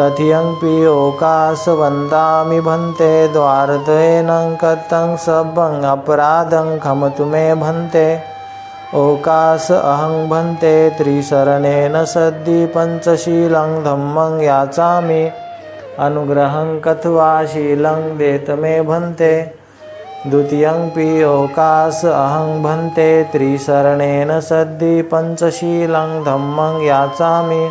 तथियंपि ओकासवन्दामि भन्ते द्वारतयेनं कर्तं सब्बं अपराधं खमतु मे भन्ते। ओकास अहं भन्ते त्रिशरणेन सद्दि पञ्चशीलं धम्मं याचामि। अनुग्रहं कथवा शीलं देत मे भन्ते। द्वितीयंपि ओकास अहं भन्ते त्रिशरणेन सद्दि पञ्चशीलं धम्मं याचामि।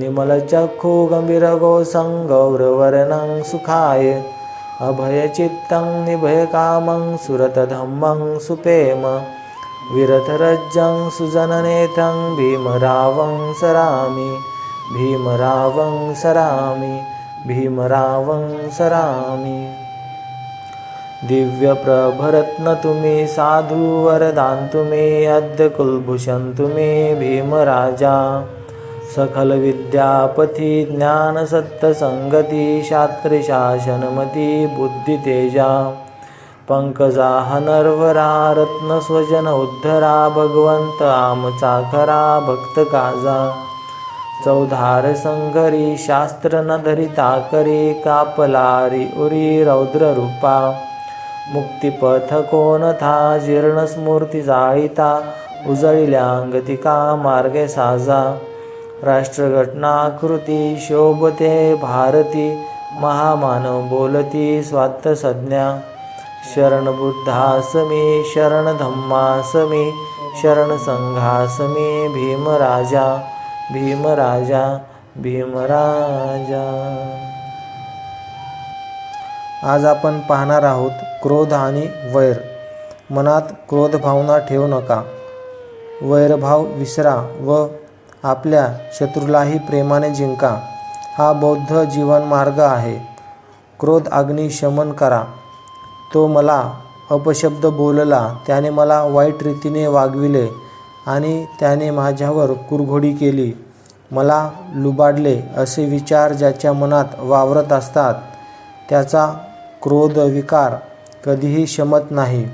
निमलचक्षुगम्भीरगोसं गौरवर्णं सुखाय अभयचित्तं निभयकामं सुरतधम्मं सुपेम विरथरज्जं सुजननेतं भीमरावं सरामि भीमरावं सरामि भीमरावं सरामि। दिव्यप्रभरत्न तुम्ही साधु वरदान तुम्ही अद्य कुलभूषण तुम्ही भीमराजा। सकलविद्यापथि ज्ञानसत्तसङ्गति शास्त्रशासनमति बुद्धितेजा। पङ्कजाः नर्वरा रत्नस्वजन उद्धरा भगवन्त आमचाखरा भक्तकाजा। चौधार संघरी शास्त्र न धरिता करी कापलारी उरी रौद्ररूपा। मुक्तिपथ कोणथा जीर्णस्मूर्ती जाळीता उजळिल्यांगतिका मार्गे साजा। राष्ट्रघटनाकृती शोभते भारती महामानव बोलती स्वात्त संज्ञा शरणबुद्धास मे शरणधम्मास मे भीमराजा। भीमराजा भीमराजा। आज आपण पाहणार आहोत क्रोध आणि वैर। मनात क्रोध भावना ठेवू नका। वैरभाव विसरा व आपल्या शत्रूलाही प्रेमाने जिंका. हा बौद्ध जीवनमार्ग आहे. क्रोध अग्नी शमन करा. तो मला अपशब्द बोलला त्याने मला वाईट रीतीने वागविले आणि त्याने माझ्यावर कुरघोडी केली. मला लुबाडले असे विचार ज्याच्या मनात वावरत असतात त्याचा क्रोध विकार कधीही शमत नाही.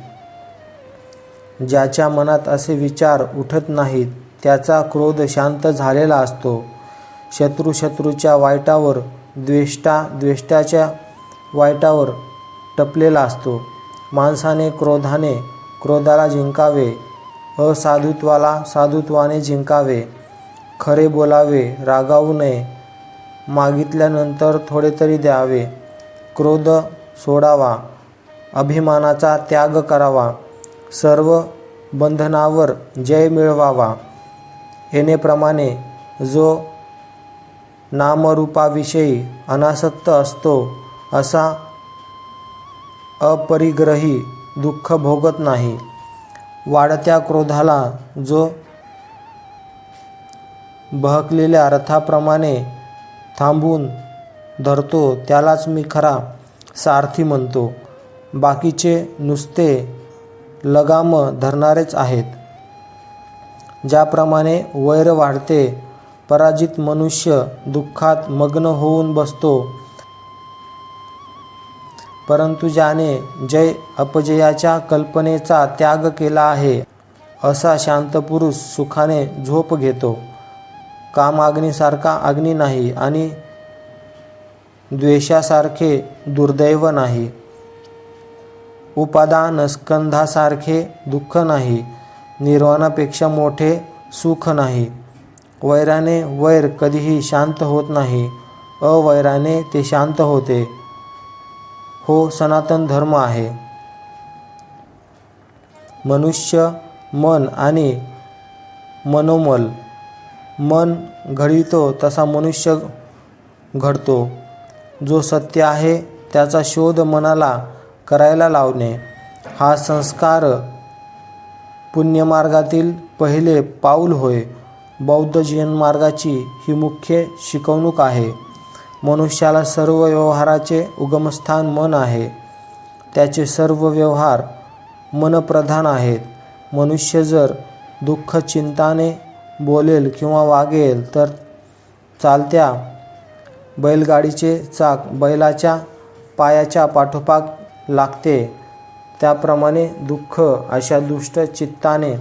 ज्याच्या मनात असे विचार उठत नाहीत त्याचा क्रोध शांत झालेला असतो. शत्रू शत्रूच्या वाईटावर द्वेष्टा द्वेष्टाच्या वाईटावर टपलेला असतो. माणसाने क्रोधाने क्रोधाला जिंकावे असाधुत्वाला साधुत्वाने जिंकावे खरे बोलावे रागावू नये मागितल्यानंतर थोडे तरी द्यावे क्रोध सोडावा अभिमानाचा त्याग करावा सर्व बंधनावर जय मिळवावा. येणेप्रमाणे जो नामरूपाविषयी अनासक्त असतो असा अपरिग्रही दुःख भोगत नाही. वाढत्या क्रोधाला जो बहकलेल्या रथाप्रमाणे थांबून धरतो त्यालाच मी खरा सारथी म्हणतो. बाकीचे नुसते लगाम धरणारेच आहेत. ज्याप्रमाणे वैर वाढते पराजित मनुष्य दुःखात मग्न होऊन बसतो. परंतु ज्याने जय अपजयाच्या कल्पनेचा त्याग केला आहे असा शांत पुरुष सुखाने झोप घेतो. काम अग्नीसारखा अग्नी नाही आणि द्वेषासारखे दुर्दैव नाही. उपादान स्कंधासारखे दुःख नाही. निर्वाणापेक्षा मोठे सुख नाही. वैराने वैर कधीही शांत होत नाही. अवैराने ते शांत होते. हो सनातन धर्म आहे. मनुष्य मन आणि मनोमल. मन घडितो तसा मनुष्य घडतो. जो सत्य आहे त्याचा शोध मनाला करायला लावणे. हा संस्कार पुण्यमार्गातील पहिले पाऊल होय. बौद्ध जीवनमार्गाची ही मुख्य शिकवणूक आहे. मनुष्याला सर्व व्यवहाराचे उगमस्थान मन आहे. त्याचे सर्व व्यवहार मनप्रधान आहेत. मनुष्य जर दुःख चिंताने बोलेल किंवा वागेल तर चालत्या बैलगाडीचे चाक बैलाच्या पायाच्या पाठोपाठ लागते. त्याप्रमाणे दुःख अशा दुष्ट चित्ताने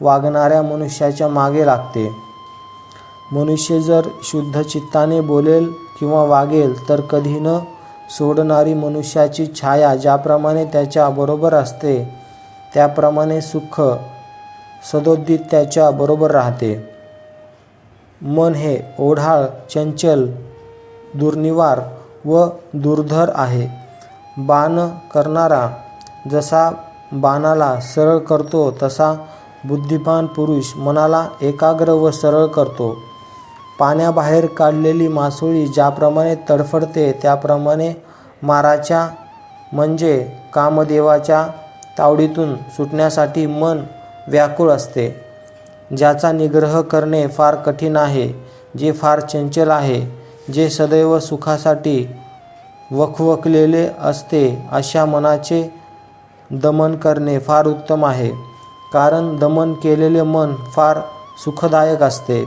वागणाऱ्या मनुष्याच्या मागे लागते. मनुष्य जर शुद्ध चित्ताने बोलेल किंवा वागेल तर कधी न सोडणारी मनुष्याची छाया ज्याप्रमाणे त्याच्या बरोबर असते त्याप्रमाणे सुख सदोदित त्याच्या बरोबर राहते. मन हे ओढाळ चंचल दुर्निवार व दुर्धर आहे. बाण करणारा जसा बाणाला सरळ करतो तसा बुद्धिमान पुरुष मनाला एकाग्र व सरळ करतो. पाण्याबाहेर काढलेली मासोळी ज्याप्रमाणे तडफडते त्याप्रमाणे माराच्या म्हणजे कामदेवाच्या तावडीतून सुटण्यासाठी मन व्याकुळ असते. ज्याचा निग्रह करणे फार कठीण आहे जे फार चंचल आहे जे सदैव सुखासाठी वखवकलेले असते अशा मनाचे दमन करणे फार उत्तम आहे. कारण दमन केलेले मन फार सुखदायक असते.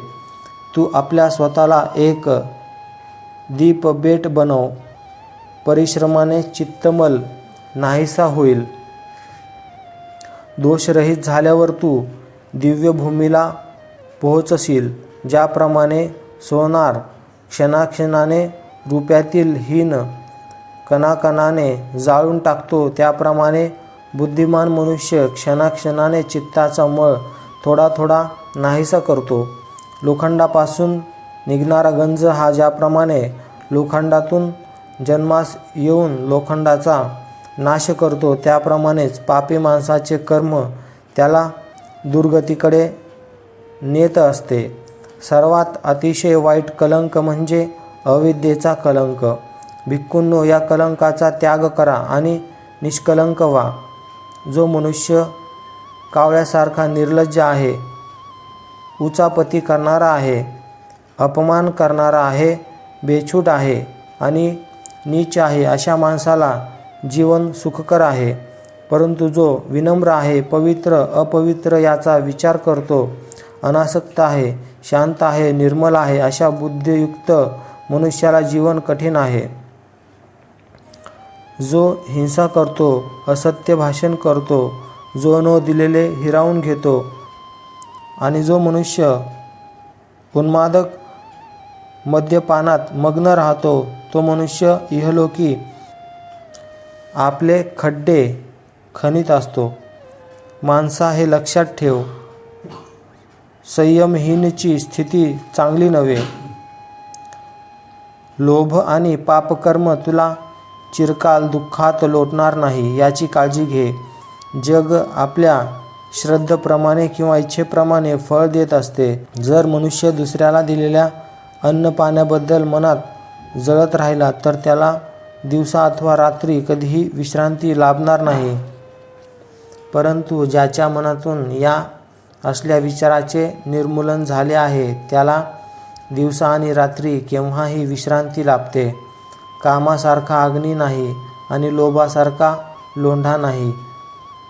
तू आपल्या स्वतःला एक दीपबेट बनव. परिश्रमाने चित्तमल नाहीसा होईल. दोषरहित झाल्यावर तू दिव्यभूमीला पोहोचशील ज्याप्रमाणे सोनार क्षणाक्षणाने रुपयातील हीन कणाकणाने जाळून टाकतो त्याप्रमाणे बुद्धिमान मनुष्य क्षणाक्षणाने चित्ताचा मळ थोडा थोडा नाहीसा करतो. लोखंडापासून निघणारा गंज हा ज्याप्रमाणे लोखंडातून जन्मास येऊन लोखंडाचा नाश करतो त्याप्रमाणेच पापी माणसाचे कर्म त्याला दुर्गतीकडे नेत असते. सर्वात अतिशय वाईट कलंक म्हणजे अविद्येचा कलंक. भिक्खूंनो या कलंकाचा त्याग करा आणि निष्कलंक व्हा. जो मनुष्य कावळ्यासारखा निर्लज्ज आहे उचापती करणारा आहे अपमान करणारा आहे बेछूट आहे आणि नीच आहे अशा माणसाला जीवन सुखकर आहे. परंतु जो विनम्र आहे पवित्र अपवित्र याचा विचार करतो अनासक्त आहे शांत आहे निर्मल आहे अशा बुद्धियुक्त मनुष्याला जीवन कठीण आहे. जो हिंसा करतो असत्य भाषण करतो जो न दिलेले हिरावून घेतो आणि जो मनुष्य उन्मादक मद्यपानात मग्न राहतो तो मनुष्य इहलोकी आपले खड्डे खणीत असतो. माणसा हे लक्षात ठेव संयमहीनची स्थिती चांगली नव्हे. लोभ आणि पापकर्म तुला चिरकाल दुःखात लोटणार नाही याची काळजी घे. जग आपल्या श्रद्धेप्रमाणे किंवा इच्छेप्रमाणे फळ देत असते. जर मनुष्य दुसऱ्याला दिलेल्या अन्न पाण्याबद्दल मनात जळत राहिला तर त्याला दिवसा अथवा रात्री कधीही विश्रांती लाभणार नाही. परंतु ज्याच्या मनातून या असल्या विचाराचे निर्मूलन झाले आहे त्याला दिवसा आणि रात्री केव्हाही विश्रांती लाभते. कामासारखा अग्नी नाही आणि लोभासारखा लोंढा नाही.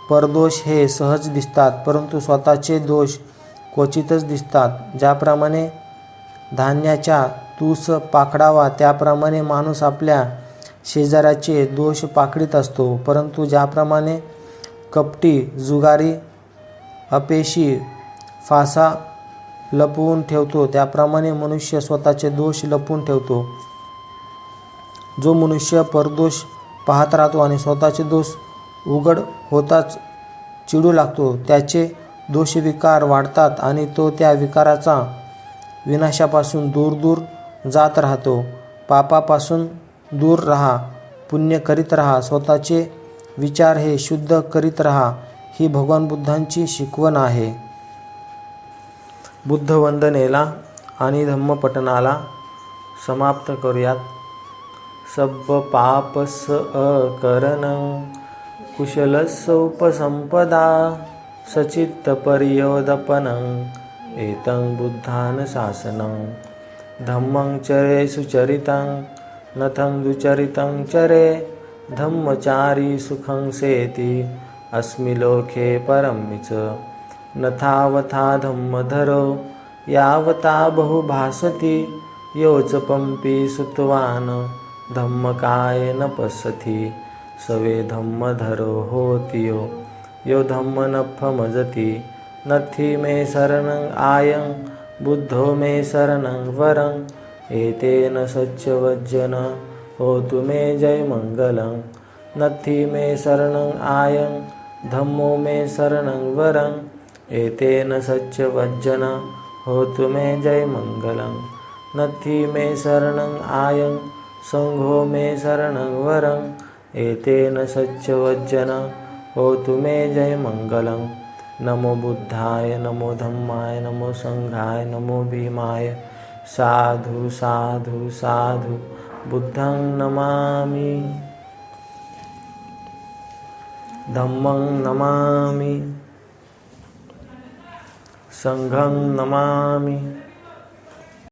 परदोष हे सहज दिसतात परंतु स्वतःचे दोष क्वचितच दिसतात. ज्याप्रमाणे धान्याच्या तूस पाकडावा त्याप्रमाणे माणूस आपल्या शेजाऱ्याचे दोष पाकडीत असतो. परंतु ज्याप्रमाणे कपटी जुगारी अपेशी फासा लपवून ठेवतो त्याप्रमाणे मनुष्य स्वतःचे दोष लपवून ठेवतो. जो मनुष्य परदोष पाहत राहतो आणि स्वतःचे दोष उघड होताच चिडू लागतो त्याचे दोषविकार वाढतात आणि तो त्या विकाराचा विनाशापासून दूर दूर जात राहतो. पापापासून दूर राहा पुण्य करीत राहा स्वतःचे विचार हे शुद्ध करीत राहा ही भगवान बुद्धांची शिकवण आहे. बुद्ध वंदनेला आणि धम्मपठणाला समाप्त करूयात. सब पापस अकरण। कुशलस्य उपसंपदा सचित्तपर्योदपनं एतं बुद्धान शासनं। धम्मं चरे सुचरितं नथं दुचरितं चरे। धम्मचारी सुखं सेति। अस्मि लोके परमिच नथावथा धम्मधरो। यावता बहुभासति योच पंपी सुतवान्। धम्मकाय न पश्यति सवे धम्मधरो होति यो यो धम्म न फमजति नथि मे शरणं आयं बुद्धो मे शरणं वरं। एतेन सच्चवज्जन होतु मे जय मङ्गलं नथि मे शरणं आयं धम्मो मे शरणं वरं। एतेन सच्चवज्जन होतु मे जय मङ्गलं नथि मे शरणं आयं सङ्घो मे शरणं वरं एतेन सच्चवज्जन होतु मे जय मङ्गलं। नमो बुद्धाय नमो धम्माय नमो सङ्घाय नमो भीमाय। साधु साधु साधु बुद्धं नमामि। धम्मं नमामि। सङ्घं नमामि।